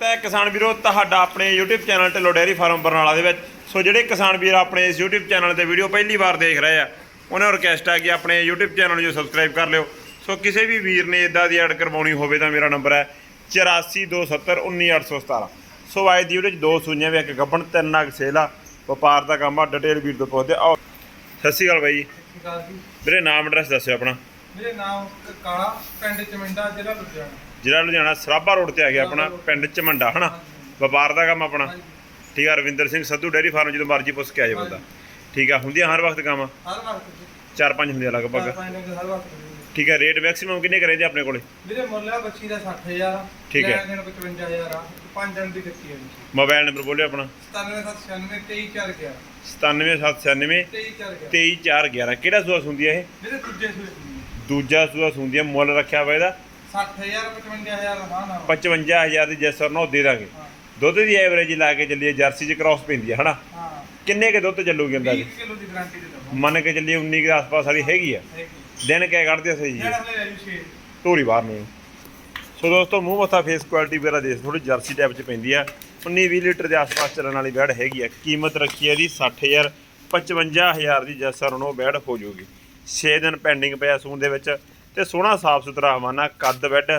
ਤੇ ਕਿਸਾਨ ਵੀਰੋ ਤੁਹਾਡਾ ਆਪਣੇ YouTube channel Dhillon dairy farm Barnala ਦੇ ਵਿੱਚ। ਸੋ ਜਿਹੜੇ ਕਿਸਾਨ ਵੀਰ ਆਪਣੇ ਇਸ YouTube ਚੈਨਲ ਤੇ ਵੀਡੀਓ ਪਹਿਲੀ ਵਾਰ ਦੇਖ ਰਹੇ ਆ ਉਹਨਾਂ ਨੂੰ ਰਿਕਵੈਸਟ ਹੈ ਕਿ ਆਪਣੇ YouTube ਚੈਨਲ ਨੂੰ ਸਬਸਕ੍ਰਾਈਬ ਕਰ ਲਿਓ। ਸੋ ਕਿਸੇ ਵੀ ਵੀਰ ਨੇ ਇਦਾਂ ਦੀ ਐਡ ਕਰਵਾਉਣੀ ਹੋਵੇ ਤਾਂ ਮੇਰਾ ਨੰਬਰ ਹੈ 8427191817 ਸੋ ਅੱਜ ਦੀ ਵੀਡੀਓ ਚ ਦੋ ਸੂਈਆਂ ਵੀ ਇੱਕ ਗੱਬਣ ਤਿੰਨ ਨਾਗ ਸੇਲ ਆ ਵਪਾਰ ਦਾ ਕੰਮ ਆ ਡਿਟੇਲ ਵੀਰ ਤੋਂ ਪੁੱਛਦੇ ਆਓ ਸਤਿ ਸ਼੍ਰੀ ਅਕਾਲ ਬਾਈ ਜੀ। ਸਤਿ ਸ਼੍ਰੀ ਅਕਾਲ ਜੀ। ਵੀਰੇ ਨਾਮ ਐਡਰੈਸ ਦੱਸਿਓ ਆਪਣਾ। ਮੇਰੇ ਨਾਮ ਕਾਲਾ ਪਿੰਡ ਚਮਿੰਡਾ ਜ਼ਿਲ੍ਹਾ ਲੁਧਿਆਣਾ। ਜਿਹੜਾ ਲੁਧਿਆਣਾ ਸਰਾਭਾ ਰੋਡ ਤੇ ਆ ਗਿਆ ਆਪਣਾ ਪਿੰਡ ਚਮੰਡਾ ਹਨਾ? ਵਪਾਰ ਦਾ ਕੰਮ ਆਪਣਾ। ਠੀਕ ਆ ਰਵਿੰਦਰ ਸਿੰਘ ਸੰਧੂ ਡੇਅਰੀ ਫਾਰਮ ਜਦੋਂ ਮਰਜ਼ੀ ਪੁੱਛ ਕੇ ਆ ਜਾਏ ਬੰਦਾ। ਠੀਕ ਆ ਹੁੰਦੀਆਂ ਹਰ ਵਕਤ ਕੰਮ? ਹਰ ਵਕਤ ਚਾਰ ਪੰਜ ਹੁੰਦੀਆਂ ਲਗਭਗ। ਹਰ ਵਕਤ ਠੀਕ ਹੈ ਰੇਟ ਮੈਕਸਿਮਮ ਕਿੰਨੇ ਕਰੇ ਜੀ ਆਪਣੇ ਕੋਲੇ? ਵੀਰੇ ਮੁੱਲ ਆ ਬੱਚੀ ਦਾ 60000 ਠੀਕ ਹੈ। ਲੈਣ ਦੇਣ 55000 ਆ। ਪੰਜ ਦਿਨ ਦੀ ਕੱਚੀ ਹੈ ਮੋਬਾਈਲ ਨੰਬਰ ਬੋਲਿਓ ਆਪਣਾ। 9796 23411 97796 23411 23411 ਕਿਹੜਾ ਸੂਆ ਹੁੰਦੀ ਹੈ ਇਹ? ਵੀਰੇ ਦੂਜੇ ਦੀ। ਦੂਜਾ ਸੂਆ ਹੁੰਦੀ ਹੈ ਮੁੱਲ ਰੱਖਿਆ ਵਾ ਇਹਦਾ। 60000 55000 ਦਾ ਨਾ 55000 ਦੀ ਜੈਸਰ ਨੋ ਦੇ ਦਾਂਗੇ। ਦੁੱਧ ਦੀ ਐਵਰੇਜ ਲਾ ਕੇ ਚੱਲੀਏ ਜਰਸੀ ਚ ਕ੍ਰਾਸ ਪੈਂਦੀ ਹੈ ਹਨਾ? ਕਿੰਨੇ ਕੇ ਦੁੱਧ ਚੱਲੂਗੀ 20 ਅੰਦਾਜ਼ਾ ਕਿਲੋ ਦੀ ਗਾਰੰਟੀ ਦੇ ਦਵਾਂ ਮੰਨ ਕੇ ਚੱਲੀਏ 19 ਦੇ ਆਸ-ਪਾਸ ਵਾਲੀ ਹੈਗੀ ਆ। ਦਿਨ ਕਿਆ ਕੱਢਦੇ ਸਹੀ ਜੀ? ਧੂਰੀ ਬਾਹਰ ਨੂੰ ਸੋ ਦੋਸਤੋ ਮੂੰਹ ਮੱਥਾ ਫੇਸ ਕੁਆਲਿਟੀ ਵਗੈਰਾ ਦੇਖ ਥੋੜੀ ਜਰਸੀ ਟਾਈਪ ਚ ਪੈਂਦੀ ਆ। 19 20 ਲੀਟਰ ਦੇ ਆਸ-ਪਾਸ ਚੱਲਣ ਵਾਲੀ ਬੈੜ ਹੈਗੀ ਆ। ਕੀਮਤ ਰੱਖੀ ਹੈ ਦੀ 60000 55000 ਦੀ ਜੈਸਰ ਨੂੰ ਬੈੜ ਹੋ ਜਾਊਗੀ। 6 ਦਿਨ ਪੈਂਡਿੰਗ ਪਿਆ ਸੂਨ ਦੇ ਵਿੱਚ। ਤੇ ਸੋਹਣਾ ਸਾਫ਼ ਸੁਥਰਾ ਹਵਾਨਾ ਕੱਦ ਬੈੱਡ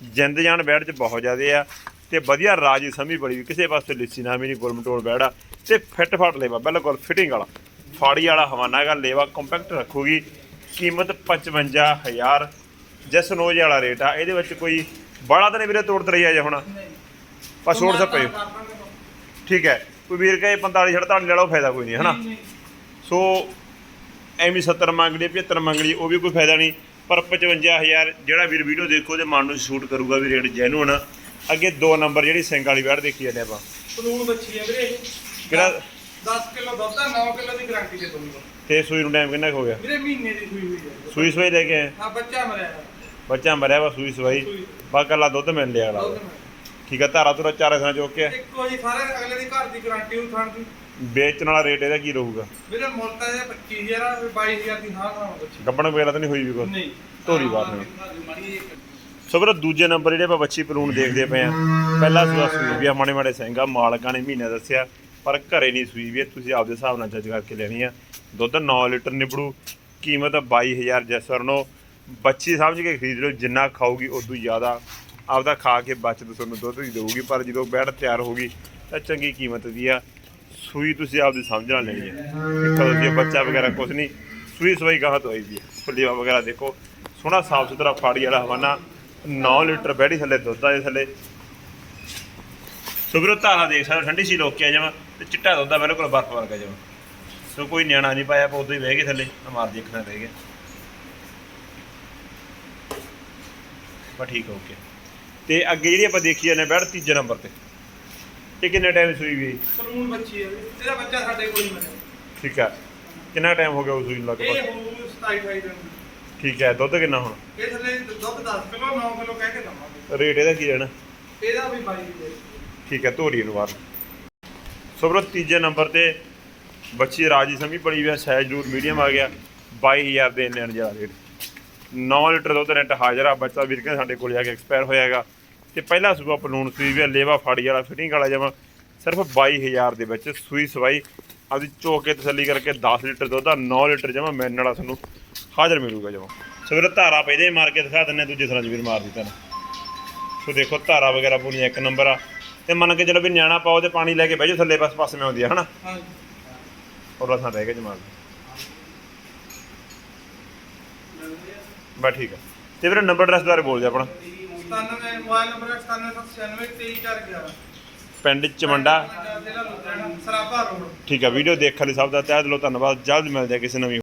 ਜਿੰਦ ਜਾਨ ਬੈੜ ਚ ਬਹੁਤ ਜ਼ਿਆਦੇ ਆ ਤੇ ਵਧੀਆ ਰਾਜੀ ਸਮੀ ਬੜੀ ਵੀ ਕਿਸੇ ਪਾਸੇ ਲਿੱਸੀ ਨਾ ਵੀ ਨਹੀਂ ਗੁਲਮਟੋਲ ਬੈੜਾ ਤੇ ਫਿੱਟ ਫਾਟ ਲੇਵਾ ਬਿਲਕੁਲ ਫਿਟਿੰਗ ਵਾਲਾ। ਫਾੜੀ ਵਾਲਾ ਹਵਾਨਾ ਹੈਗਾ ਲੇਵਾ ਕੰਪੈਕਟ ਰੱਖੂਗੀ ਕੀਮਤ 55000 ਜਸ ਨੋਜ ਵਾਲਾ ਰੇਟ ਆ ਇਹਦੇ ਵਿੱਚ ਕੋਈ ਬੜਾ ਤਾਂ ਨਹੀਂ ਵੀਰੇ ਤੋੜ ਤਰੀ ਆ ਜਾ ਹੁਣ ਪਰ ਛੋੜ ਸਪੇ ਠੀਕ ਹੈ ਕੋਈ ਵੀਰ ਕਹੇ 45 48 ਲੈ ਲਓ ਫਾਇਦਾ ਕੋਈ ਨਹੀਂ ਹਨਾ ਸੋ ਐਵੇਂ 70 ਮੰਗ ਲਈ 75 ਮੰਗ ਲਈ ਉਹ ਵੀ ਕੋਈ ਫਾਇਦਾ ਨਹੀਂ। ਪਰ 55000 ਜਿਹੜਾ ਵੀਰ ਵੀਡੀਓ ਦੇਖੋ ਉਹਦੇ ਮਨ ਨੂੰ ਸ਼ੂਟ ਕਰੂਗਾ ਵੀ ਰੇਟ ਜੈਨੂਨ ਆ ਅੱਗੇ ਦੋ ਨੰਬਰ ਜਿਹੜੀ ਸਿੰਘ ਵਾਲੀ ਵੈੜ ਦੇਖੀ ਜਾਂਦੇ ਆਪਾਂ। ਕਾਨੂੰਨ ਬੱਚੀ ਹੈ ਵੀਰੇ। ਇਹ ਕਿਹੜਾ? 10 ਕਿਲੋ ਦੁੱਧ ਆ 9 ਕਿਲੋ ਦੀ ਗਾਰੰਟੀ ਦੇ ਦੂੰਗਾ ਤੇ ਸੂਈ ਨੂੰ ਟਾਈਮ ਕਿੰਨਾ ਕੁ ਹੋ ਗਿਆ? ਵੀਰੇ ਮਹੀਨੇ ਦੀ ਸੂਈ ਹੋਈ ਹੈ ਸੂਈ ਸਵਾਈ ਲੈ ਕੇ ਆਏ? ਹਾਂ ਬੱਚਾ ਮਰਿਆ ਹੈ। ਬੱਚਾ ਮਰਿਆ ਵਾ ਸੂਈ ਸਵਾਈ। ਸੂਈ। ਬਾ ਕੱਲਾ ਦੁੱਧ ਮਿਲ ਲਿਆ ਦੁੱਧ ਅਗਲਾ ਮਰਿਆ। ਠੀਕ ਆ ਧਾਰਾ ਤੁਰਾ ਚਾਰੇ ਥਾਂ ਚੋਕ ਕੇ। ਇੱਕੋ ਜੀ ਸਾਰੇ ਅਗਲੇ ਦੀ ਘਰ ਦੀ ਗਾਰੰਟੀ ਉਹ ਖਾਣ ਦੀ। ਵੇਚਣ ਵਾਲਾ ਰੇਟ ਇਹਦਾ ਕੀ ਰਹੂਗਾ? ਵੀਰੇ ਮੁੱਲ ਤਾਂ ਇਹ 25000 ਆ ਫਿਰ 22000 ਦੀ ਹਾਂ ਖਾਣ ਬੱਚੀ। ਗੱਬਣ ਵਗੈਰਾ ਤਾਂ ਨਹੀਂ ਹੋਈ ਵੀ ਕੋਈ? ਨਹੀਂ। ਧੋਰੀ ਬਾਤ ਨਹੀਂ। ਸੋ ਵੀਰੋ ਦੂਜੇ ਨੰਬਰ ਜਿਹੜੇ ਆਪਾਂ ਬੱਚੀ ਪਲੂਣ ਦੇਖਦੇ ਪਏ ਆ ਪਹਿਲਾ ਸੂਆ ਸੂਈ ਵੀ ਆ ਮਾੜੇ ਮਾੜੇ ਸਿੰਘਾ ਮਾਲਕਾਂ ਨੇ ਮਹੀਨਾ ਦੱਸਿਆ ਪਰ ਘਰੇ ਨਹੀਂ ਸੂਈ ਵੀ ਤੁਸੀਂ ਆਪਦੇ ਹਿਸਾਬ ਨਾਲ ਜੱਜ ਕਰਕੇ ਲੈਣੀ ਆ। ਦੁੱਧ 9 ਲੀਟਰ ਨਿਬੜੂ ਕੀਮਤ ਆ 22000 ਜੈਸਰ ਨੋ ਬੱਚੀ ਸਮਝ ਕੇ ਖਰੀਦ ਲਓ ਜਿੰਨਾ ਖਾਊਗੀ ਉਦੋਂ ਜ਼ਿਆਦਾ ਆਪਦਾ ਖਾ ਕੇ ਬਚਤ ਤੁਹਾਨੂੰ ਦੁੱਧ ਦੀ ਦੇਊਗੀ ਪਰ ਜਦੋਂ ਬੈੜ ਤਿਆਰ ਹੋਊਗੀ ਤਾਂ ਚੰਗੀ ਕੀਮਤ ਦੀ ਆ। ਸੂਈ ਤੁਸੀਂ ਆਪਦੀ ਸਮਝ ਨਾਲ ਲੈਣੀ ਹੈ। ਦੇਖੋ ਤੁਸੀਂ ਬੱਚਾ ਵਗੈਰਾ ਕੁਝ ਨਹੀਂ ਸੂਈ ਸਵਾਈ ਗਾਹ ਤੋਂ ਆਈ ਦੀ ਹੈ। ਫੁੱਲੀਵਾ ਵਗੈਰਾ ਦੇਖੋ ਸੋਹਣਾ ਸਾਫ਼ ਸੁਥਰਾ ਫਾੜੀ ਵਾਲਾ ਹਵਾਨਾ 9 ਲੀਟਰ ਬੈੜੀ ਥੱਲੇ ਦੁੱਧ ਆ ਇਹ ਥੱਲੇ। ਸੋ ਧਾਰਾ ਦੇਖ ਸਕਦੇ ਹੋ, ਠੰਡੀ ਸੀ ਲੋਕ ਜਮਾ ਤੇ ਚਿੱਟਾ ਦੁੱਧ ਆ ਬਿਲਕੁਲ ਬਰਫ ਵਰਗਾ ਜਮਾ। ਸੋ ਕੋਈ ਨਿਆਣਾ ਨਹੀਂ ਪਾਇਆ ਆਪਾਂ ਉਦੋਂ ਹੀ ਬਹਿ ਗਏ ਥੱਲੇ ਆਹ ਮਾਰ ਦੀ ਰਹਿ ਗਿਆ ਬਸ ਠੀਕ ਓਕੇ ਤੇ ਅੱਗੇ ਜਿਹੜੀ ਆਪਾਂ ਦੇਖੀ ਜਾਂਦੇ ਬੈੜ ਤੀਜੇ ਨੰਬਰ ਤੇ। ਇਹ ਕਿੰਨੇ ਟਾਈਮ ਸੂਈ ਵੀ ਕਾਨੂੰਨ ਬੱਚੀ ਹੈ। ਇਹਦਾ ਬੱਚਾ ਸਾਡੇ ਕੋਲ ਹੀ ਮਰਿਆ ਠੀਕ ਹੈ। ਕਿੰਨਾ ਟਾਈਮ ਹੋ ਗਿਆ ਉਸ ਸੂਈ ਨੂੰ ਲਗਭਗ? ਇਹ ਹੋਊ 27 28 ਦਿਨ। ਦੀ। ਠੀਕ ਹੈ ਦੁੱਧ ਕਿੰਨਾ ਹੁਣ? ਇਹ ਥੱਲੇ ਦੁੱਧ 10 ਕਿਲੋ 9 ਕਿਲੋ ਕਹਿ ਕੇ ਦਵਾਂਗੇ। ਰੇਟ ਇਹਦਾ ਕੀ ਰਹਿਣਾ ਇਹਦਾ ਵੀ 22 ਦੇ ਠੀਕ ਹੈ ਧੋਰੀ ਨੂੰ ਬਾਹਰ ਸੋ ਵੀਰੋ ਤੀਜੇ ਨੰਬਰ ਤੇ ਬੱਚੀ ਰਾਜੀ ਸਮੀ ਪੜੀ ਹੈ ਸਾਈਜ਼ ਜਰੂਰ ਮੀਡੀਅਮ ਆ ਗਿਆ। 22000 ਦੇ ਲੈਣ ਜਾ ਰੇਟ। 9 ਲੀਟਰ ਦੁੱਧ ਰੈਂਟ ਹਾਜ਼ਰ ਆ। ਬੱਚਾ ਵੀਰ ਕੇ ਸਾਡੇ ਕੋਲ ਆ ਕੇ ਐਕਸਪਾਇਰ ਹੋਇਆਗਾ ਤੇ ਪਹਿਲਾ ਸੂਆ ਪਲੂਣ ਸੂਈ ਵੀ ਲੇਵਾ ਫਾੜੀ ਵਾਲਾ ਫਿਟਿੰਗ ਵਾਲਾ ਜਮਾ ਸਿਰਫ 22000 ਦੇ ਵਿੱਚ ਸੂਈ ਸਵਾਈ। ਆਪਦੀ ਚੋਕ ਕੇ ਤਸੱਲੀ ਕਰਕੇ 10 ਲੀਟਰ ਦੁੱਧ ਆ 9 ਲੀਟਰ ਜਮਾ ਮੈਨ ਵਾਲਾ ਤੁਹਾਨੂੰ ਹਾਜ਼ਰ ਮਿਲੂਗਾ ਜਮਾ। ਸੋ ਵੀਰ ਧਾਰਾ ਪੈਦੇ ਮਾਰ ਕੇ ਦਿਖਾ ਦਿੰਨੇ ਦੂਜੇ ਥਾਂ 'ਚ ਵੀਰ ਮਾਰ ਦਿੱਤਾ ਨੇ। ਸੋ ਦੇਖੋ ਧਾਰਾ ਵਗੈਰਾ ਪੂਰੀਆਂ ਇੱਕ ਨੰਬਰ ਆ। ਤੇ ਮੰਨ ਕੇ ਚਲੋ ਵੀ ਨਿਆਣਾ ਪਾਓ ਤੇ ਪਾਣੀ ਲੈ ਕੇ ਬਹਿ ਜਾਓ ਥੱਲੇ ਬਸ ਪਾਸੇ ਮੈਂ ਆਉਂਦੀ ਆ ਹਨਾ? ਹਾਂ ਔਰ ਥਾਂ ਰਹਿ ਗਿਆ ਜਮਾਲ। ਬਸ ਠੀਕ ਆ। ਤੇ ਵੀਰੇ ਨੰਬਰ ਐਡਰੈਸ ਬਾਰੇ ਬੋਲ ਦੇ ਆਪਣਾ। 97 ਮੋਬਾਈਲ ਨੰਬਰ 9796 23411 ਪਿੰਡ ਚਮੰਡਾ ਜ਼ਿਲ੍ਹਾ ਲੁਧਿਆਣਾ ਸਰਾਭਾ ਰੋਡ। ਠੀਕ ਆ ਵੀਡੀਓ ਦੇਖਣ ਲਈ ਸਭ ਦਾ ਤਹਿ ਦਿਲੋਂ ਧੰਨਵਾਦ। ਜਲਦ ਮਿਲਦੇ ਆ ਕਿਸੇ ਨਵੀਂ